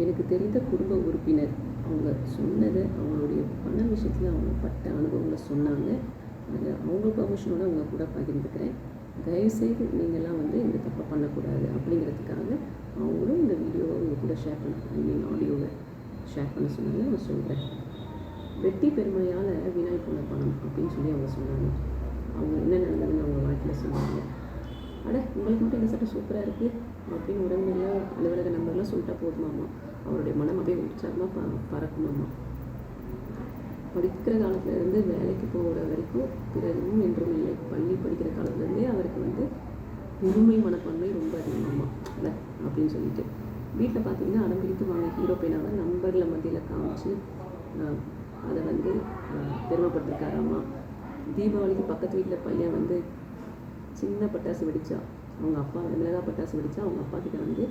எனக்கு தெரிந்த குடும்ப உறுப்பினர் அவங்க சொன்னதை அவங்களுடைய பண விஷயத்தில் அவங்க பட்ட அனுபவங்களை சொன்னாங்க. அதை அவங்க பர்மிஷனோட அவங்க கூட பகிர்ந்துக்கிறேன். தயவுசெய்து நீங்கள்லாம் வந்து இந்த தப்பை பண்ணக்கூடாது அப்படிங்கிறதுக்காக அவங்களும் இந்த வீடியோவை உங்கள் கூட ஷேர் பண்ண ஐ மீன் ஆடியோவை ஷேர் பண்ண சொன்னாங்க நான் சொல்கிறேன் வெட்டி பெருமையால் வீணாய் போன பணம் அப்படின்னு சொல்லி அவங்க சொன்னாங்க. அவங்க என்ன நடந்ததுன்னு அவங்க வாழ்க்கையில் சொன்னாங்க. அட உங்களுக்கு மட்டும் இந்த சட்டை சூப்பராக இருக்குது அப்படின்னு உடனடியாக அலுவலக நம்பர்லாம் சொல்லிட்டா போதுமாமா அவருடைய மனம் அப்படியே உற்சாகமாக ப பறக்குமாமா படிக்கிற காலத்துலேருந்து வேலைக்கு போகிற வரைக்கும் பிறகும் என்றும் இல்லை. பள்ளி படிக்கிற காலத்துலேருந்தே அவருக்கு வந்து பெருமை மனப்பான்மை ரொம்ப அதிகமாமா அட அப்படின்னு சொல்லிட்டு. வீட்டில் பார்த்தீங்கன்னா அடம் பிடித்து வாங்க ஹீரோ பெயினாவை நம்பரில் மத்தியில் காமிச்சு அதை வந்து ஆஹ், பெருமைப்பட்டிருக்காராமா தீபாவளிக்கு பக்கத்து வீட்டில் பையன் வந்து சின்ன பட்டாசு வெடிச்சா அவங்க அப்பா மிளகா பட்டாசு வெடிச்சா அவங்க அப்பா கிட்ட வந்து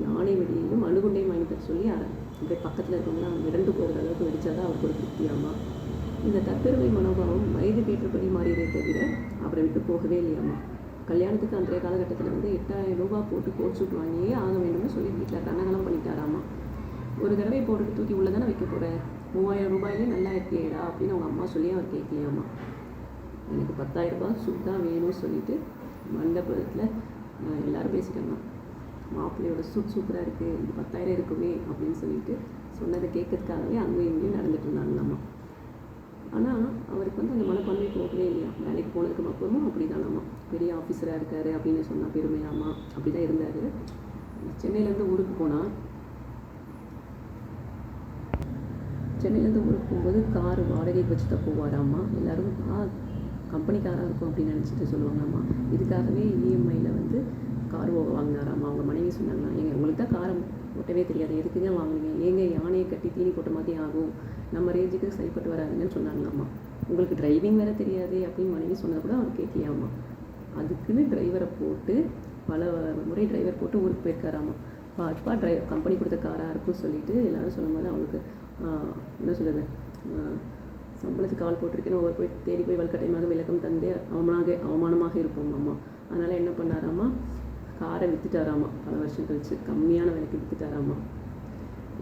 யானை வெடியையும் அணுகுண்டையும் வாங்கி தர சொல்லி அப்படியே பக்கத்தில் இருக்கவங்களாம் மிரண்டு போகிற அளவுக்கு வெடிச்சாதான் அவருக்கு ஒரு திருப்தியாமா இந்த தற்பெருமை மனோபாவம் வயது ஏற்றபடி மாறியதே தவிர அவரை விட்டு போகவே இல்லையாமா கல்யாணத்துக்கு அன்றைய காலகட்டத்தில் வந்து எட்டாயிரம் ரூபாய் போட்டு கோட் சூட் வாங்கியே ஆக வேண்டும்னு சொல்லி வீட்டில் ரணகலம் பண்ணிட்டாராமா ஒரு தடவை போட்டுட்டு தூக்கி உள்ள தானே வைக்க போகிறேன் மூவாயிரம் ரூபாயிலே நல்லா இருக்கேடா அப்படின்னு அவங்க அம்மா சொல்லி அவர் கேட்கலையாமா எனக்கு பத்தாயிரரூபா ரூபாய் தான் வேணும்னு சொல்லிட்டு மண்டபத்தில் எல்லோரும் பேசிட்டாங்க மாப்பிள்ளையோட சுட் சூப்பராக இருக்குது இந்த பத்தாயிரம் இருக்குமே அப்படின்னு சொல்லிட்டு சொன்னதை கேட்கறதுக்காகவே அங்கேயும் இங்கேயும் நடந்துட்டு இருந்தாங்களாம்மா ஆனால் அவருக்கு வந்து அந்த மனப்பான்மை போகவே இல்லையா? வேலைக்கு போனதுக்கு அப்புறமும் அப்படி தானாம்மா பெரிய ஆஃபீஸராக இருக்காரு அப்படின்னு சொன்னால் பெருமையாம்மா அப்படி தான் இருந்தார். சென்னையிலேருந்து ஊருக்கு போனால் சென்னையிலேருந்து ஊருக்கு போகும்போது கார் வாடகைக்கு வச்சு தான் போவாராம்மா. எல்லோரும் ஆ கம்பெனிக்காராக இருக்கும் அப்படின்னு நினச்சிட்டு சொல்லுவாங்கம்மா இதுக்காகவே இஎம்ஐயில் வந்து கார் வாங்கினாராம்மா. அவங்க மனைவி சொன்னாங்களா எங்கள் உங்களுக்கு தான் காரை ஒட்டவே தெரியாது. எதுக்குங்க வாங்குனீங்க ஏங்க யானையை கட்டி தீனி போட்ட மாதிரி ஆகும். நம்ம ரேஞ்சுக்கு சரிப்பட்டு வராதுங்கன்னு சொன்னாங்களாம்மா. உங்களுக்கு டிரைவிங் வேறு தெரியாது அப்படின்னு மனைவி சொன்னது கூட அவர் கேட்கலையாமா அதுக்குன்னு டிரைவரை போட்டு பல முறை டிரைவர் போட்டு ஊருக்கு போயிருக்காராமா பாட்பா டிரை கம்பெனி கொடுத்த காராக இருக்கும்னு சொல்லிட்டு எல்லாரும் சொல்லும்போது அவங்களுக்கு என்ன சொல்லுது சம்பளத்து சம்பளத்துக்கு கால் போட்டிருக்கேன்னு ஒவ்வொரு போய் தேடி போய் வல்கட்டையமாக விளக்கம் தந்தே அவமானாக அவமானமாக இருப்போம் அம்மா. அதனால் என்ன பண்ணாராமா காரை வித்துட்டாராமா பல வருஷம் கழிச்சு கம்மியான விலைக்கு வித்துட்டாராமா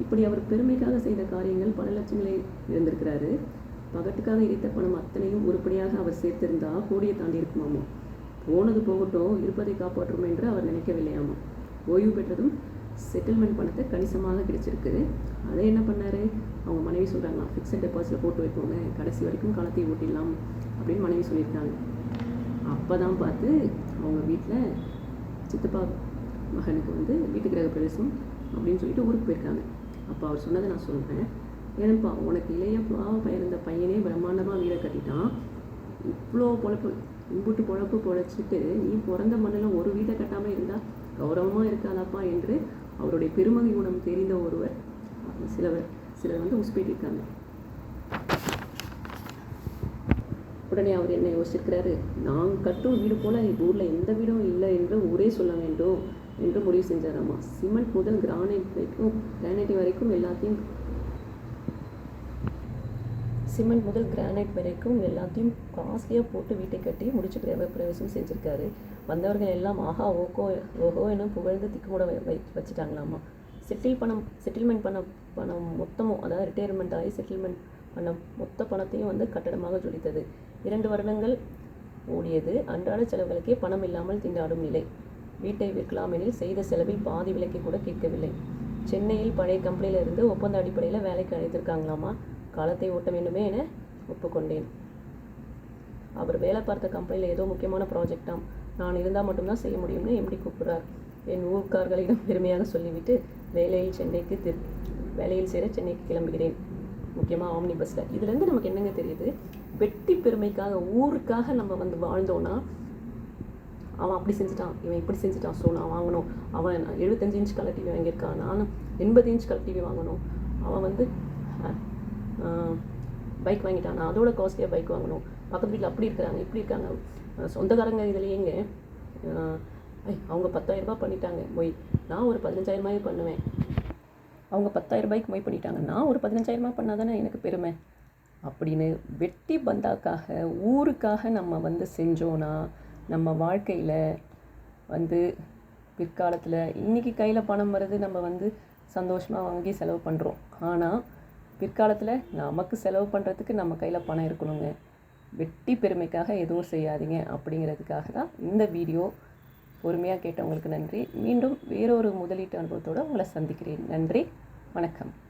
இப்படி அவர் பெருமைக்காக செய்த காரியங்கள் பல லட்சங்களை இருந்திருக்கிறாரு பகட்டுக்காக இறைத்த பணம் அத்தனையும் உருப்படியாக அவர் சேர்த்திருந்தா கோடியை தாண்டி இருக்குமாமா போனது போகட்டும் இருப்பதை காப்பாற்றும் என்று அவர் நினைக்கவில்லையாமா ஓய்வு பெற்றதும் செட்டில்மெண்ட் பணத்தை கணிசமாக கிடைச்சிருக்கு. அதை என்ன பண்ணாரு? அவங்க மனைவி சொல்கிறாங்களா ஃபிக்ஸட் டெபாசிட்டில் போட்டு வைப்போங்க கடைசி வரைக்கும் காலத்தை ஓட்டிடலாம். அப்படின்னு மனைவி சொல்லியிருக்காங்க. அப்போ தான் பார்த்து அவங்க வீட்டில் சித்தப்பா மகனுக்கு வந்து வீட்டு கிரக பிரவேசம் அப்படின்னு சொல்லிட்டு ஊருக்கு போயிருக்காங்க. அப்போ அவர் சொன்னதை நான் சொல்கிறேன் ஏனப்பா உனக்கு இளைய பாவ பிறந்த பையனே பிரம்மாண்டமாக வீடை கட்டிட்டான். இவ்வளோ பொழப்பு இம்புட்டு பொழப்பு பொழைச்சிட்டு நீ பிறந்த மண்ணில் ஒரு வீடை கட்டாமல் இருந்தால் கௌரவமாக இருக்காதாப்பா என்று அவருடைய பெருமகை குணம் தெரிந்த ஒருவர் சிலவர் சிலர் வந்து உஸ்பேட்டிருக்காங்க உடனே அவர் என்ன யோசிச்சிருக்கிறாரு? நான் கட்டும் வீடு போல ஊரில் எந்த வீடும் இல்லை என்று ஊரே சொல்ல வேண்டும் என்று முடிவு செஞ்சாராமா? சிமெண்ட் முதல் கிரானைட் வரைக்கும் கிரானைட் வரைக்கும் எல்லாத்தையும் சிமெண்ட் முதல் கிரானைட் வரைக்கும் எல்லாத்தையும் காஸ்ட்லியாக போட்டு வீட்டை கட்டி முடிச்சு கிரக பிரவேசம் செஞ்சுருக்காரு. வந்தவர்கள் எல்லாம் ஆஹா ஓகோ ஓஹோ என புகழ்ந்து திக்குமுட வை வை வச்சுட்டாங்களாமா? செட்டில் பணம் செட்டில்மெண்ட் பண்ண பணம் மொத்தமும் அதாவது ரிட்டையர்மெண்ட் ஆகி செட்டில்மெண்ட் பண்ண மொத்த பணத்தையும் வந்து கட்டடமாக ஜொலித்தது. இரண்டு வருடங்கள் ஓடியது. அன்றாட செலவுகளுக்கே பணம் இல்லாமல் திண்டாடும் நிலை. வீட்டை விற்கலாம் எனில் செய்த செலவில் பாதி விலைக்கு கூட கேட்கவில்லை. சென்னையில் பழைய கம்பெனியிலிருந்து ஒப்பந்த அடிப்படையில் வேலைக்கு அழைத்திருக்காங்களாமா? காலத்தை ஓட்ட வேண்டுமே என ஒப்புக்கொண்டேன். அவர் வேலை பார்த்த கம்பெனியில் ஏதோ முக்கியமான ப்ராஜெக்டாம் நான் இருந்தால் மட்டும்தான் செய்ய முடியும்னு எம்டி கூப்பிடுறார். என் ஊர்க்கார்களிடம் பெருமையாக சொல்லிவிட்டு வேலையில் சென்னைக்கு திரு வேலையில் சேர சென்னைக்கு கிளம்புகிறேன். முக்கியமாக ஆம்னி பஸ்ஸில் இதுலேருந்து நமக்கு என்னங்க தெரியுது? வெட்டி பெருமைக்காக ஊருக்காக நம்ம வந்து வாழ்ந்தோன்னா அவன் அப்படி செஞ்சுட்டான் இவன் இப்படி செஞ்சுட்டான் ஸோ நான் வாங்கணும். அவன் எழுபத்தஞ்சு இன்ச் கலர் டிவி வாங்கியிருக்கான் நான் எண்பது இன்ச் கலர் டிவி வாங்கணும். அவன் வந்து பைக் வாங்கிட்டான் நான் அதோட காஸ்ட்லியாக பைக் வாங்கணும். பக்கத்து வீட்டில் அப்படி இருக்கிறாங்க இப்படி இருக்காங்க. சொந்தக்காரங்க இதுலேயேங்க அவங்க பத்தாயிரம் ரூபாய் பண்ணிட்டாங்க. மொய் நான் ஒரு பதினஞ்சாயிரமாவே பண்ணுவேன். அவங்க பத்தாயிரம் ரூபாய்க்கு மொய் பண்ணிட்டாங்க. நான் ஒரு பதினஞ்சாயிரமா பண்ணால் தானே எனக்கு பெருமை? அப்படின்னு வெட்டி பந்தாக்காக ஊருக்காக நம்ம வந்து செஞ்சோன்னா நம்ம வாழ்க்கையில் வந்து பிற்காலத்தில் இன்றைக்கி கையில் பணம் வருது நம்ம வந்து சந்தோஷமாக வாங்கி செலவு பண்ணுறோம் ஆனால் பிற்காலத்தில் நமக்கு செலவு பண்ணுறதுக்கு நம்ம கையில் பணம் இருக்கணுங்க. வெட்டி பெருமைக்காக எதுவும் செய்யாதீங்க அப்படிங்கிறதுக்காக தான் இந்த வீடியோ பொறுமையாக கேட்டவங்களுக்கு நன்றி. மீண்டும் வேறொரு முதலீட்டு அனுபவத்தோடு உங்களை சந்திக்கிறேன். நன்றி. வணக்கம்.